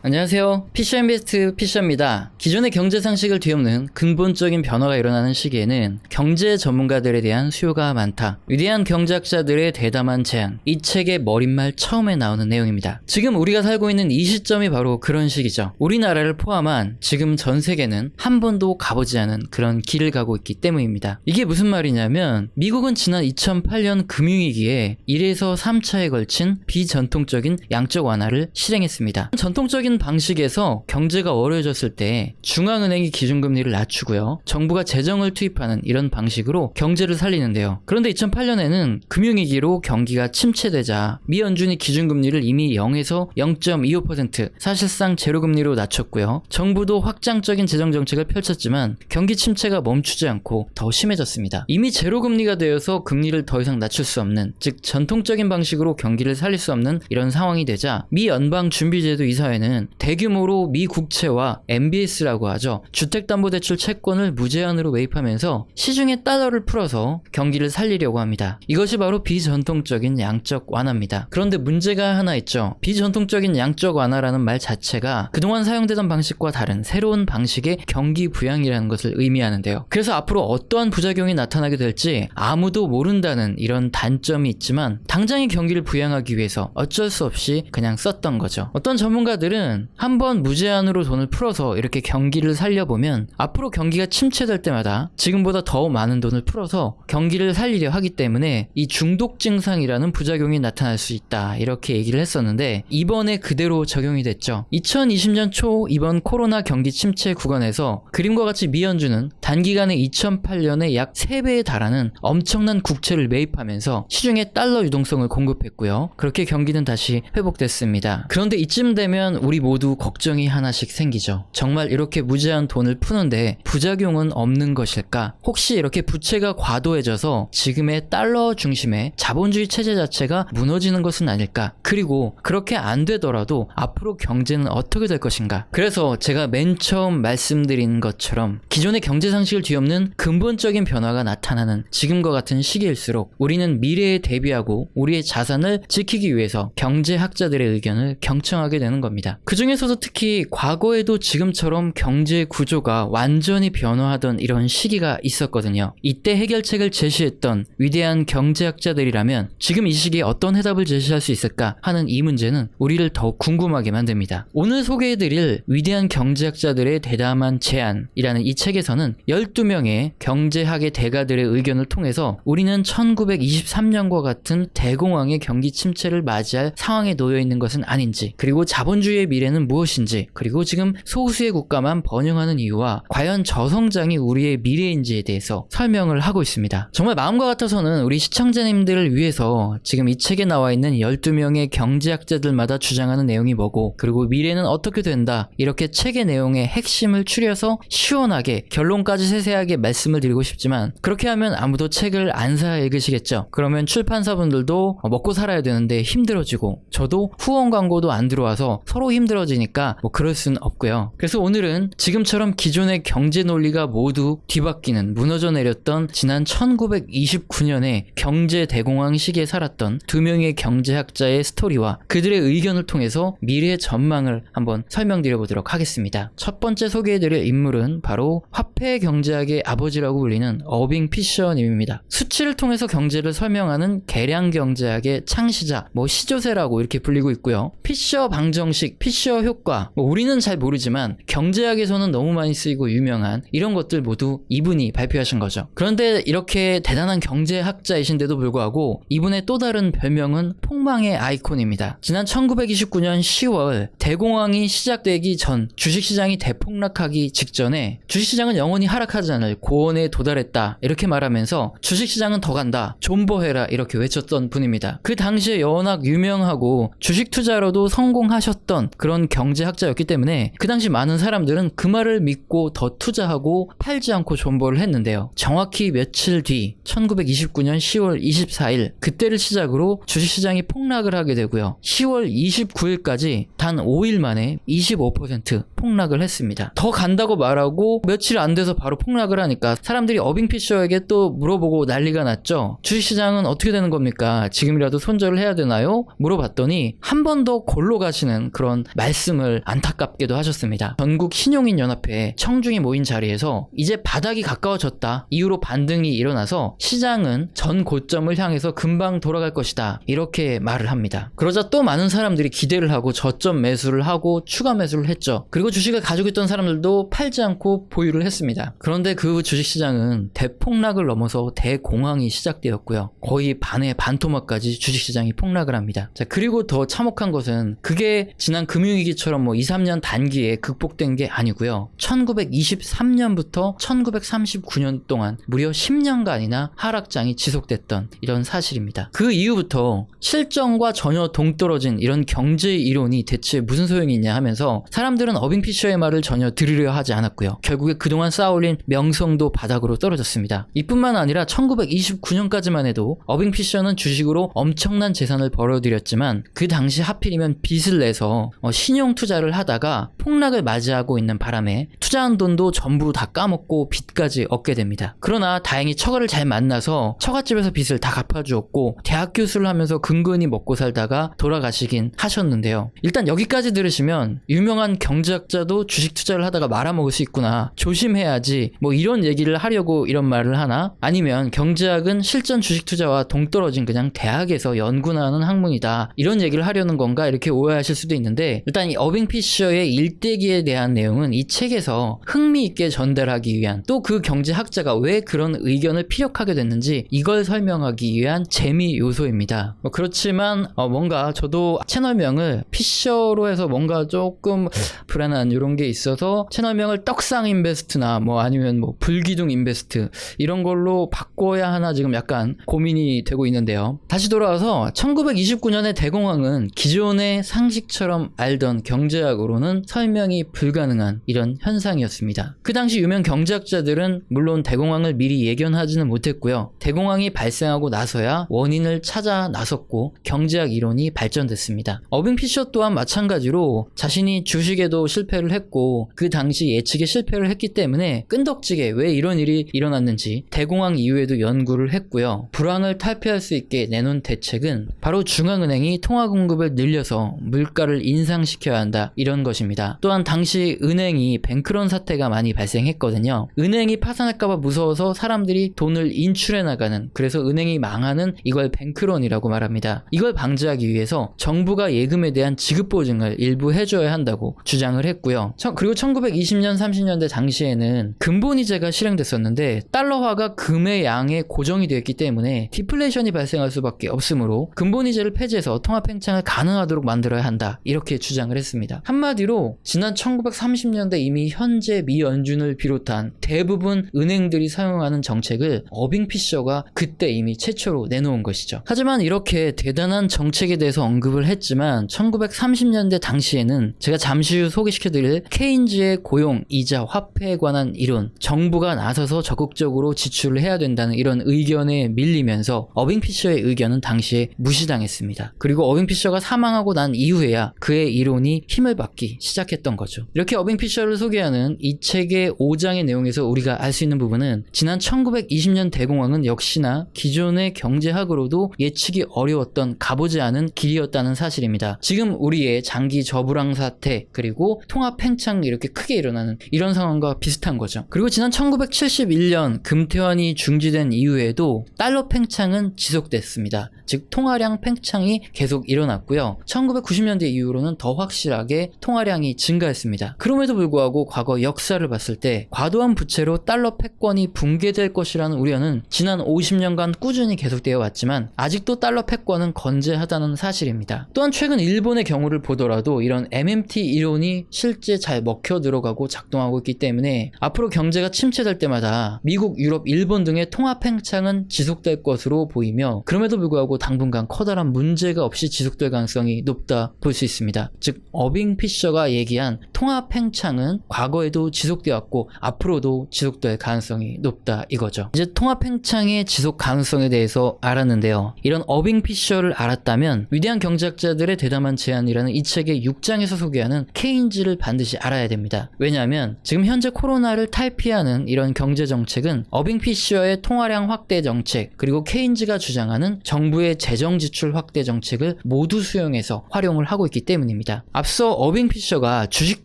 안녕하세요. 피셔인베스트 피셔입니다. 기존의 경제 상식을 뒤엎는 근본적인 변화가 일어나는 시기에는 경제 전문가들에 대한 수요가 많다. 위대한 경제학자들의 대담한 제안. 이 책의 머릿말 처음에 나오는 내용입니다. 지금 우리가 살고 있는 이 시점이 바로 그런 시기죠. 우리나라를 포함한 지금 전 세계는 한 번도 가보지 않은 그런 길을 가고 있기 때문입니다. 이게 무슨 말이냐면 미국은 지난 2008년 금융위기에 1에서 3차에 걸친 비전통적인 양적 완화를 실행했습니다. 전통적인 방식에서 경제가 어려워졌을 때 중앙은행이 기준금리를 낮추고요. 정부가 재정을 투입하는 이런 방식으로 경제를 살리는데요. 그런데 2008년에는 금융위기로 경기가 침체되자 미 연준이 기준금리를 이미 0에서 0.25% 사실상 제로금리로 낮췄고요. 정부도 확장적인 재정 정책을 펼쳤지만 경기 침체가 멈추지 않고 더 심해졌습니다. 이미 제로금리가 되어서 금리를 더 이상 낮출 수 없는 즉 전통적인 방식으로 경기를 살릴 수 없는 이런 상황이 되자 미 연방준비제도 이사회는 대규모로 미 국채와 MBS라고 하죠. 주택담보대출 채권을 무제한으로 매입하면서 시중에 달러를 풀어서 경기를 살리려고 합니다. 이것이 바로 비전통적인 양적 완화입니다. 그런데 문제가 하나 있죠. 비전통적인 양적 완화라는 말 자체가 그동안 사용되던 방식과 다른 새로운 방식의 경기 부양이라는 것을 의미하는데요. 그래서 앞으로 어떠한 부작용이 나타나게 될지 아무도 모른다는 이런 단점이 있지만 당장의 경기를 부양하기 위해서 어쩔 수 없이 그냥 썼던 거죠. 어떤 전문가들은 한번 무제한으로 돈을 풀어서 이렇게 경기를 살려보면 앞으로 경기가 침체될 때마다 지금보다 더 많은 돈을 풀어서 경기를 살리려 하기 때문에 이 중독 증상이라는 부작용이 나타날 수 있다 이렇게 얘기를 했었는데 이번에 그대로 적용이 됐죠. 2020년 초 이번 코로나 경기 침체 구간에서 그림과 같이 미연주는 단기간에 2008년에 약 3배에 달하는 엄청난 국채를 매입하면서 시중에 달러 유동성을 공급했고요. 그렇게 경기는 다시 회복됐습니다. 그런데 이쯤 되면 우리 모두 걱정이 하나씩 생기죠. 정말 이렇게 무제한 돈을 푸는데 부작용은 없는 것일까? 혹시 이렇게 부채가 과도해져서 지금의 달러 중심의 자본주의 체제 자체가 무너지는 것은 아닐까? 그리고 그렇게 안 되더라도 앞으로 경제는 어떻게 될 것인가? 그래서 제가 맨 처음 말씀드린 것처럼 기존의 경제 상 식을 뒤엎는 근본적인 변화가 나타나는 지금과 같은 시기일수록 우리는 미래에 대비하고 우리의 자산을 지키기 위해서 경제학자들의 의견을 경청하게 되는 겁니다. 그 중에서도 특히 과거에도 지금처럼 경제 구조가 완전히 변화하던 이런 시기가 있었거든요. 이때 해결책을 제시했던 위대한 경제학자들이라면 지금 이 시기에 어떤 해답을 제시할 수 있을까 하는 이 문제는 우리를 더욱 궁금하게 만듭니다. 오늘 소개해드릴 위대한 경제학자들의 대담한 제안이라는 이 책에서는 12명의 경제학의 대가들의 의견을 통해서 우리는 1923년과 같은 대공황의 경기 침체를 맞이할 상황에 놓여 있는 것은 아닌지 그리고 자본주의의 미래는 무엇인지 그리고 지금 소수의 국가만 번영하는 이유와 과연 저성장이 우리의 미래인지에 대해서 설명을 하고 있습니다. 정말 마음과 같아서는 우리 시청자님들을 위해서 지금 이 책에 나와 있는 12명의 경제학자들마다 주장하는 내용이 뭐고 그리고 미래는 어떻게 된다 이렇게 책의 내용의 핵심을 추려서 시원하게 결론까지 세세하게 말씀을 드리고 싶지만 그렇게 하면 아무도 책을 안 사 읽으시겠죠. 그러면 출판사분들도 먹고 살아야 되는데 힘들어지고 저도 후원 광고도 안 들어와서 서로 힘들어지니까 뭐 그럴 수는 없고요. 그래서 오늘은 지금처럼 기존의 경제 논리가 모두 뒤바뀌는 무너져 내렸던 지난 1929년에 경제 대공황 시기에 살았던 두 명의 경제학자의 스토리와 그들의 의견을 통해서 미래의 전망을 한번 설명드려 보도록 하겠습니다. 첫 번째 소개해드릴 인물은 바로 화폐 경 제학의 아버지라고 불리는 어빙 피셔님입니다. 수치를 통해서 경제를 설명하는 계량 경제학의 창시자, 뭐 시조세라고 이렇게 불리고 있고요. 피셔 방정식, 피셔 효과, 뭐 우리는 잘 모르지만 경제학에서는 너무 많이 쓰이고 유명한 이런 것들 모두 이분이 발표하신 거죠. 그런데 이렇게 대단한 경제학자이신데도 불구하고 이분의 또 다른 별명은 폭망의 아이콘입니다. 지난 1929년 10월 대공황이 시작되기 전 주식시장이 대폭락하기 직전에 주식시장은 영원히 하 락하지 않을 고원에 도달했다 이렇게 말하면서 주식시장은 더 간다 존버해라 이렇게 외쳤던 분입니다. 그 당시에 워낙 유명하고 주식 투자로도 성공하셨던 그런 경제학자였기 때문에 그 당시 많은 사람들은 그 말을 믿고 더 투자하고 팔지 않고 존버를 했는데요. 정확히 며칠 뒤 1929년 10월 24일 그때를 시작으로 주식시장이 폭락을 하게 되고요. 10월 29일까지 단 5일 만에 25% 폭락을 했습니다. 더 간다고 말하고 며칠 안 돼서 바로 폭락을 하니까 사람들이 어빙 피셔에게 또 물어보고 난리가 났죠. 주식시장은 어떻게 되는 겁니까? 지금이라도 손절을 해야 되나요? 물어봤더니 한 번 더 골로 가시는 그런 말씀을 안타깝게도 하셨습니다. 전국 신용인 연합회 청중이 모인 자리에서 이제 바닥이 가까워졌다 이후로 반등이 일어나서 시장은 전 고점을 향해서 금방 돌아갈 것이다 이렇게 말을 합니다. 그러자 또 많은 사람들이 기대를 하고 저점 매수를 하고 추가 매수를 했죠. 그리고 주식을 가지고 있던 사람들도 팔지 않고 보유를 했습니다. 그런데 그 주식시장은 대폭락을 넘어서 대공황이 시작되었고요. 거의 반의 반토막까지 주식시장이 폭락을 합니다. 자, 그리고 더 참혹한 것은 그게 지난 금융위기처럼 뭐 2, 3년 단기에 극복된 게 아니고요. 1923년부터 1939년 동안 무려 10년간이나 하락장이 지속됐던 이런 사실입니다. 그 이후부터 실정과 전혀 동떨어진 이런 경제 이론이 대체 무슨 소용이 있냐 하면서 사람들은 어빙 피셔의 말을 전혀 들으려 하지 않았고요. 결국에 그동안 쌓아올 린 명성도 바닥으로 떨어졌습니다. 이뿐만 아니라 1929년까지만 해도 어빙 피셔는 주식으로 엄청난 재산을 벌어들였지만 그 당시 하필이면 빚을 내서 어, 신용 투자를 하다가 폭락을 맞이하고 있는 바람에 투자한 돈도 전부 다 까먹고 빚까지 얻게 됩니다. 그러나 다행히 처가를 잘 만나서 처갓집에서 빚을 다 갚아주었고 대학 교수를 하면서 근근히 먹고 살다가 돌아가시긴 하셨는데요. 일단 여기까지 들으시면 유명한 경제학자도 주식 투자를 하다가 말아먹을 수 있구나 조심해야 지 뭐 이런 얘기를 하려고 이런 말을 하나? 아니면 경제학은 실전 주식 투자와 동떨어진 그냥 대학에서 연구나 하는 학문이다. 이런 얘기를 하려는 건가? 이렇게 오해하실 수도 있는데 일단 이 어빙 피셔의 일대기에 대한 내용은 이 책에서 흥미있게 전달하기 위한 또 그 경제학자가 왜 그런 의견을 피력하게 됐는지 이걸 설명하기 위한 재미 요소입니다. 뭐 그렇지만 어, 뭔가 저도 채널명을 피셔로 해서 뭔가 조금 불안한 이런 게 있어서 채널명을 떡상 인베스트나 뭐 아니면 뭐 불기둥 인베스트 이런 걸로 바꿔야 하나 지금 약간 고민이 되고 있는데요. 다시 돌아와서 1929년의 대공황은 기존의 상식처럼 알던 경제학으로는 설명이 불가능한 이런 현상이었습니다. 그 당시 유명 경제학자들은 물론 대공황을 미리 예견하지는 못했고요. 대공황이 발생하고 나서야 원인을 찾아 나섰고 경제학 이론이 발전됐습니다. 어빙 피셔 또한 마찬가지로 자신이 주식에도 실패를 했고 그 당시 예측에 실패를 했기 때문에 끈덕지게 왜 이런 일이 일어났는지 대공황 이후에도 연구를 했고요. 불황을 탈피할 수 있게 내놓은 대책은 바로 중앙은행이 통화 공급을 늘려서 물가를 인상시켜야 한다 이런 것입니다. 또한 당시 은행이 뱅크런 사태가 많이 발생했거든요. 은행이 파산할까봐 무서워서 사람들이 돈을 인출해 나가는 그래서 은행이 망하는 이걸 뱅크런이라고 말합니다. 이걸 방지하기 위해서 정부가 예금에 대한 지급 보증을 일부 해줘야 한다고 주장을 했고요. 천- 그리고 1920년 30년대 당시에는 근본이제가 실행됐었는데 달러화가 금의 양에 고정이 되었기 때문에 디플레이션이 발생할 수밖에 없으므로 근본이제를 폐지해서 통합 팽창을 가능하도록 만들어야 한다 이렇게 주장을 했습니다. 한마디로 지난 1930년대 이미 현재 미 연준을 비롯한 대부분 은행들이 사용하는 정책을 어빙 피셔가 그때 이미 최초로 내놓은 것이죠. 하지만 이렇게 대단한 정책에 대해서 언급을 했지만 1930년대 당시에는 제가 잠시 후 소개시켜드릴 케인즈의 고용, 이자, 화폐에 관한 이 론, 정부가 나서서 적극적으로 지출을 해야 된다는 이런 의견에 밀리면서 어빙 피셔의 의견은 당시에 무시당했습니다. 그리고 어빙 피셔가 사망하고 난 이후에야 그의 이론이 힘을 받기 시작했던 거죠. 이렇게 어빙 피셔를 소개하는 이 책의 5장의 내용에서 우리가 알 수 있는 부분은 지난 1920년 대공황은 역시나 기존의 경제학으로도 예측이 어려웠던 가보지 않은 길이었다는 사실입니다. 지금 우리의 장기 저불황 사태 그리고 통합 팽창 이렇게 크게 일어나는 이런 상황과 비슷한 거죠. 그리고 지난 1971년 금태환이 중지된 이후에도 달러 팽창은 지속됐습니다. 즉 통화량 팽창이 계속 일어났고요. 1990년대 이후로는 더 확실하게 통화량이 증가했습니다. 그럼에도 불구하고 과거 역사를 봤을 때 과도한 부채로 달러 패권이 붕괴될 것이라는 우려는 지난 50년간 꾸준히 계속되어 왔지만 아직도 달러 패권은 건재하다는 사실입니다. 또한 최근 일본의 경우를 보더라도 이런 MMT 이론이 실제 잘 먹혀 들어가고 작동하고 있기 때문에 앞으로 경제가 침체될 때마다 미국, 유럽, 일본 등의 통화 팽창은 지속될 것으로 보이며 그럼에도 불구하고 당분간 커다란 문제가 없이 지속될 가능성이 높다 볼 수 있습니다. 즉 어빙 피셔가 얘기한 통화 팽창은 과거에도 지속되었고 앞으로도 지속될 가능성이 높다 이거죠. 이제 통화 팽창의 지속 가능성에 대해서 알았는데요. 이런 어빙 피셔를 알았다면 위대한 경제학자들의 대담한 제안이라는 이 책의 6장에서 소개하는 케인즈를 반드시 알아야 됩니다. 왜냐하면 지금 현재 코로나를 탈피하는 이런 경제 정책은 어빙 피셔의 통화량 확대 정책 그리고 케인즈가 주장하는 정부의 재정 지출 확대 정책을 모두 수용해서 활용을 하고 있기 때문입니다. 앞서 어빙 피셔가 주식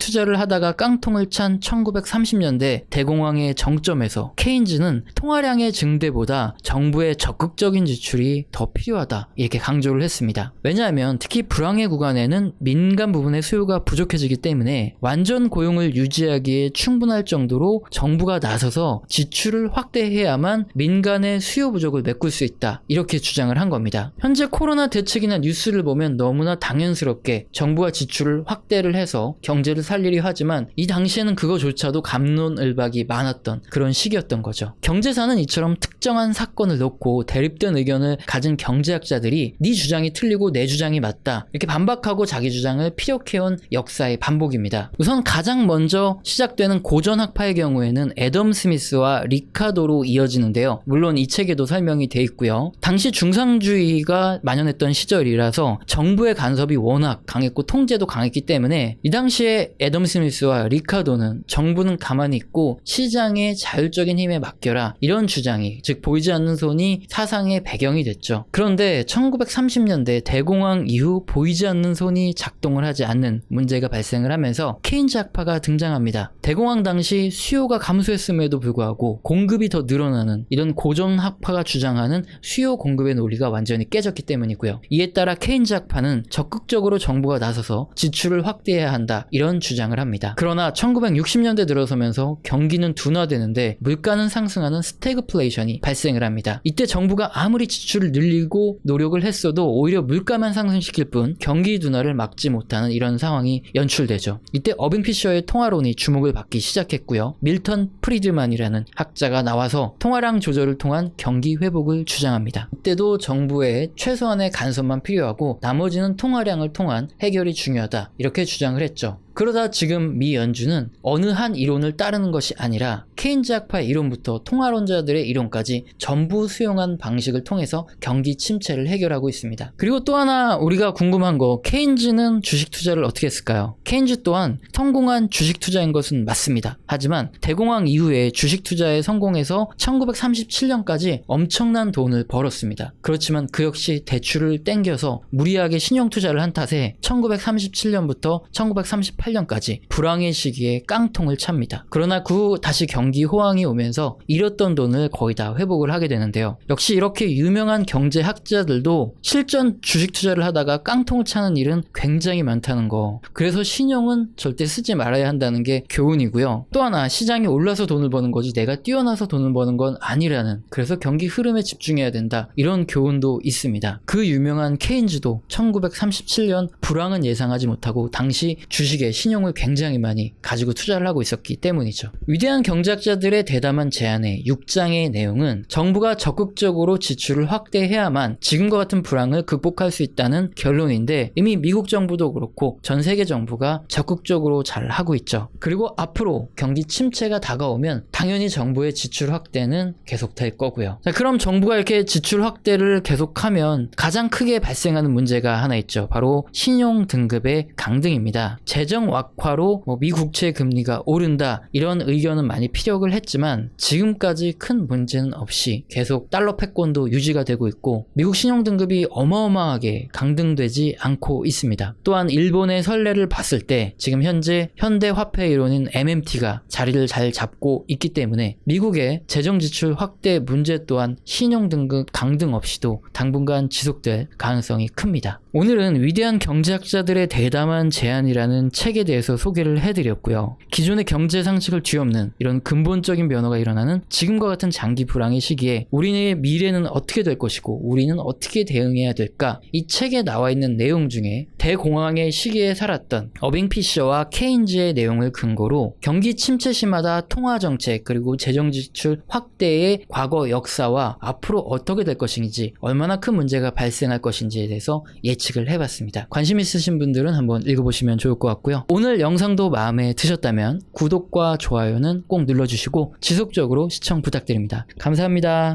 투자를 하다가 깡통을 찬 1930년대 대공황의 정점에서 케인즈는 통화량의 증대보다 정부의 적극적인 지출이 더 필요하다 이렇게 강조를 했습니다. 왜냐하면 특히 불황의 구간에는 민간 부분의 수요가 부족해지기 때문에 완전 고용을 유지하기에 충분할 정도로 정부가 나서서 지출을 확대해야만 민간의 수요 부족을 메꿀 수 있다 이렇게 주장을 한 겁니다. 현재 코로나 대책이나 뉴스를 보면 너무나 당연스럽게 정부가 지출을 확대를 해서 경제를 살리려 하지만 이 당시에는 그거조차도 감론을박이 많았던 그런 시기였던 거죠. 경제사는 이처럼 특정한 사건을 놓고 대립된 의견을 가진 경제학자들이 네 주장이 틀리고 내 주장이 맞다 이렇게 반박하고 자기 주장을 피력해온 역사의 반복입니다. 우선 가장 먼저 시작되는 고전 학파의 경우 에는 애덤 스미스와 리카도로 이어지는데요. 물론 이 책에도 설명이 돼 있고요. 당시 중상주의가 만연했던 시절이라서 정부의 간섭이 워낙 강했고 통제도 강했기 때문에 이 당시에 애덤 스미스와 리카도는 정부는 가만히 있고 시장의 자율적인 힘에 맡겨라 이런 주장이 즉 보이지 않는 손이 사상의 배경이 됐죠. 그런데 1930년대 대공황 이후 보이지 않는 손이 작동을 하지 않는 문제가 발생을 하면서 케인즈 학파가 등장합니다. 대공황 당시 수 요가 감소했음에도 불구하고 공급이 더 늘어나는 이런 고전 학파가 주장하는 수요 공급의 논리가 완전히 깨졌기 때문이고요. 이에 따라 케인즈 학파는 적극적으로 정부가 나서서 지출을 확대해야 한다 이런 주장을 합니다. 그러나 1960년대 들어서면서 경기는 둔화되는데 물가는 상승하는 스태그플레이션이 발생을 합니다. 이때 정부가 아무리 지출을 늘리고 노력을 했어도 오히려 물가만 상승시킬 뿐 경기 둔화를 막지 못하는 이런 상황이 연출되죠. 이때 어빙 피셔의 통화론이 주목을 받기 시작했고요. 밀턴 프리드만이라는 학자가 나와서 통화량 조절을 통한 경기 회복을 주장합니다. 이때도 정부의 최소한의 간섭만 필요하고 나머지는 통화량을 통한 해결이 중요하다 이렇게 주장을 했죠. 그러다 지금 미 연준은 어느 한 이론을 따르는 것이 아니라 케인즈 학파의 이론부터 통화론자들의 이론까지 전부 수용한 방식을 통해서 경기 침체를 해결하고 있습니다. 그리고 또 하나 우리가 궁금한 거 케인즈는 주식 투자를 어떻게 했을까요? 케인즈 또한 성공한 주식 투자인 것은 맞습니다. 하지만 대공황 이후에 주식 투자에 성공해서 1937년까지 엄청난 돈을 벌었습니다. 그렇지만 그 역시 대출을 땡겨서 무리하게 신용 투자를 한 탓에 1937년부터 1938 년까지 불황의 시기에 깡통을 찹니다. 그러나 그 후 다시 경기 호황이 오면서 잃었던 돈을 거의 다 회복을 하게 되는데요. 역시 이렇게 유명한 경제학자들도 실전 주식 투자를 하다가 깡통을 차는 일은 굉장히 많다는 거. 그래서 신용은 절대 쓰지 말아야 한다는 게 교훈이고요. 또 하나 시장이 올라서 돈을 버는 거지 내가 뛰어나서 돈을 버는 건 아니라는 그래서 경기 흐름에 집중해야 된다. 이런 교훈도 있습니다. 그 유명한 케인즈도 1937년 불황은 예상하지 못하고 당시 주식에 신용을 굉장히 많이 가지고 투자를 하고 있었기 때문이죠. 위대한 경제학자들의 대담한 제안의 6장의 내용은 정부가 적극적으로 지출을 확대해야만 지금과 같은 불황을 극복할 수 있다는 결론인데 이미 미국 정부도 그렇고 전 세계 정부가 적극적으로 잘 하고 있죠. 그리고 앞으로 경기 침체가 다가오면 당연히 정부의 지출 확대는 계속될 거고요. 자, 그럼 정부가 이렇게 지출 확대를 계속하면 가장 크게 발생하는 문제가 하나 있죠. 바로 신용 등급의 강등입니다. 재정 악화로 뭐 미국채 금리가 오른다 이런 의견은 많이 피력을 했지만 지금까지 큰 문제는 없이 계속 달러 패권도 유지가 되고 있고 미국 신용 등급이 어마어마하게 강등되지 않고 있습니다. 또한 일본의 선례를 봤을 때 지금 현재 현대 화폐 이론인 MMT가 자리를 잘 잡고 있기 때문에 미국의 재정 지출 확대 문제 또한 신용 등급 강등 없이도 당분간 지속될 가능성이 큽니다. 오늘은 위대한 경제학자들의 대담한 제안이라는 책에 대해서 소개를 해드렸고요. 기존의 경제 상식을 뒤엎는 이런 근본적인 변화가 일어나는 지금과 같은 장기 불황의 시기에 우리의 미래는 어떻게 될 것이고 우리는 어떻게 대응해야 될까? 이 책에 나와 있는 내용 중에 대공황의 시기에 살았던 어빙 피셔와 케인즈의 내용을 근거로 경기 침체 시마다 통화 정책 그리고 재정 지출 확대의 과거 역사와 앞으로 어떻게 될 것인지 얼마나 큰 문제가 발생할 것인지에 대해서 예측 예측을 해봤습니다. 관심 있으신 분들은 한번 읽어보시면 좋을 것 같고요. 오늘 영상도 마음에 드셨다면 구독과 좋아요는 꼭 눌러주시고 지속적으로 시청 부탁드립니다. 감사합니다.